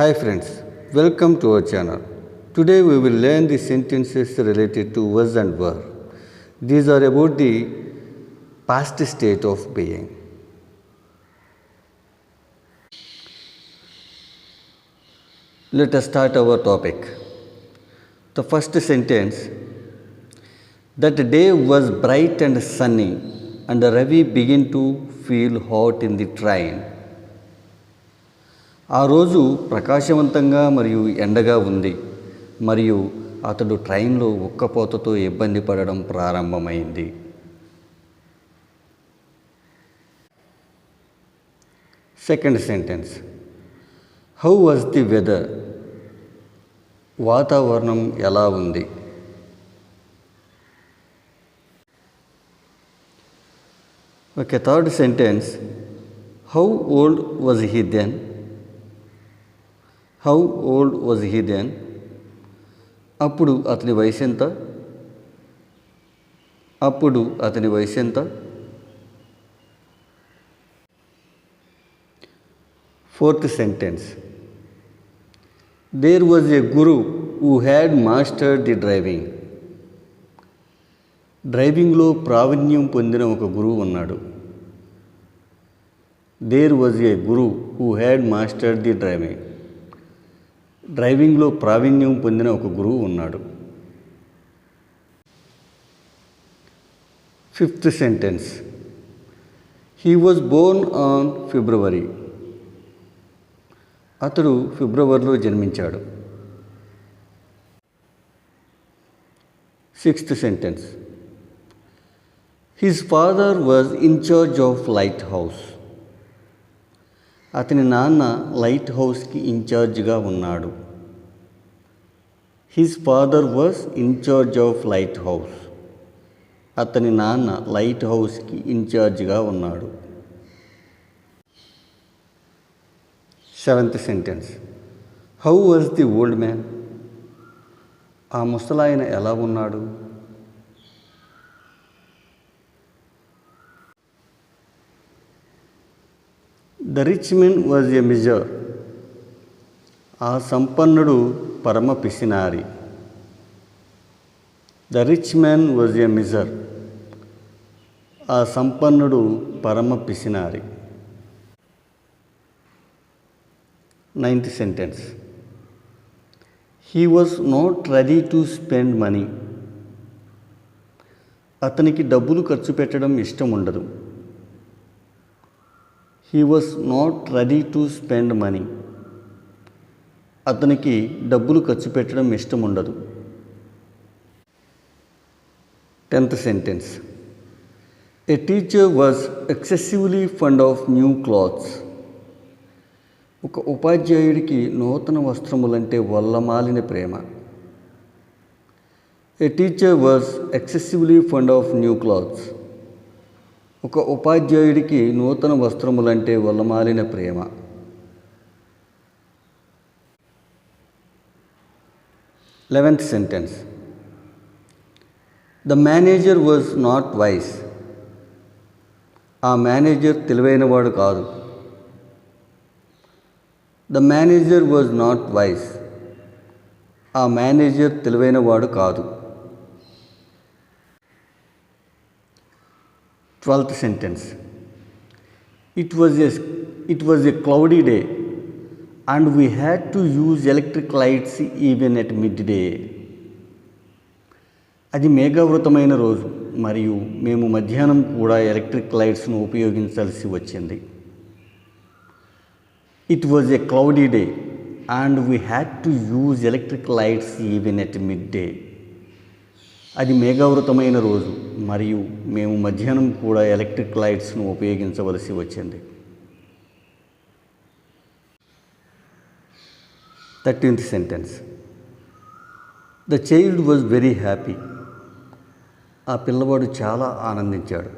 Hi friends, welcome to our channel. Today we will learn the sentences related to was and were. These are about the past state of being. Let us start our topic. The first sentence that day was bright and sunny, and Ravi began to feel hot in the train. ఆ రోజు ప్రకాశవంతంగా మరియు ఎండగా ఉంది. మరియు అతడు ట్రైన్లో ఉక్కపోతతో ఇబ్బంది పడడం ప్రారంభమైంది. Second sentence. How was the weather? వాతావరణం ఎలా ఉంది? Okay third sentence. How old was he then? How old was he then? అప్పుడు అతని వయసు ఎంత? అప్పుడు అతని వయసు ఎంత? Fourth sentence. There was a guru who had mastered the driving డ్రైవింగ్లో ప్రావీణ్యం పొందిన ఒక గురువు ఉన్నాడు. There was a guru who had mastered the driving డ్రైవింగ్లో ప్రావీణ్యం పొందిన ఒక గురువు ఉన్నాడు. Fifth sentence. He was born on February అతడు ఫిబ్రవరిలో జన్మించాడు. Sixth sentence. His father was in charge of lighthouse అతని నాన్న లైట్ హౌస్కి ఇన్ఛార్జ్గా ఉన్నాడు. His father was in charge of lighthouse అతని నాన్న లైట్ హౌస్కి ఇన్ఛార్జ్గా ఉన్నాడు. Seventh sentence how was the old man ఆ ముసలాయన ఎలా ఉన్నాడు? The rich men was a miser ఆ సంపన్నుడు పరమ పిసినారి. The rich man was a miser ఆ సంపన్నుడు పరమ పిసినారి. Ninth sentence he was not ready to spend money అతనికి డబ్బులు ఖర్చు పెట్టడం ఇష్టం ఉండదు. He was not ready to spend money అతనికి డబ్బులు ఖర్చు పెట్టడం ఇష్టం ఉండదు tenth sentence a teacher was excessively fond of new clothes ఒక ఉపాధ్యాయుడికి నూతన వస్త్రములంటే వల్లమాలిన ప్రేమ. A teacher was excessively fond of new clothes ఒక ఉపాధ్యాయుడికి నూతన వస్త్రములంటే వల్లమాలిన ప్రేమ. Eleventh sentence. The manager was not wise. ఆ మేనేజర్ తెలివైనవాడు కాదు. The manager was not wise. ఆ మేనేజర్ తెలివైనవాడు కాదు. Twelfth sentence. It was a it was a cloudy day and we had to use electric lights even at midday అది మేఘావృతమైన రోజు మరియు మేము మధ్యాహ్నం కూడా ఎలక్ట్రిక్ లైట్స్ను ఉపయోగించాల్సి వచ్చింది. It was a cloudy day and we had to use electric lights even at midday అది మేఘావృతమైన రోజు మరియు మేము మధ్యాహ్నం కూడా ఎలక్ట్రిక్ లైట్స్ను ఉపయోగించవలసి వచ్చింది. Thirteenth sentence. The child was very happy. ఆ పిల్లవాడు చాలా ఆనందించాడు.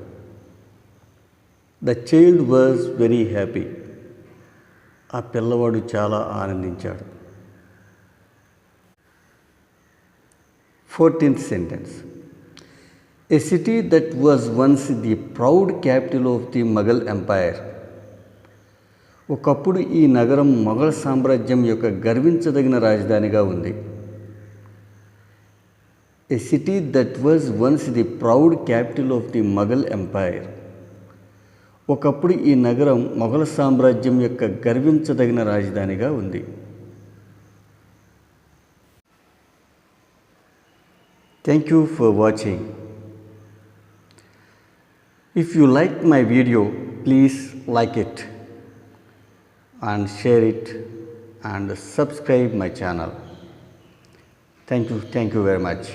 The child was very happy. ఆ పిల్లవాడు చాలా ఆనందించాడు. Fourteenth sentence a city that was once the proud capital of the Mughal empire ఒకప్పుడు ఈ నగరం మొఘల్ సామ్రాజ్యం యొక్క గర్వించదగిన రాజధానిగా ఉంది. A city that was once the proud capital of the Mughal empire ఒకప్పుడు ఈ నగరం మొఘల్ సామ్రాజ్యం యొక్క గర్వించదగిన రాజధానిగా ఉంది. Thank you for watching. If you like my video, please like it and share it and subscribe my channel. Thank you, thank you very much.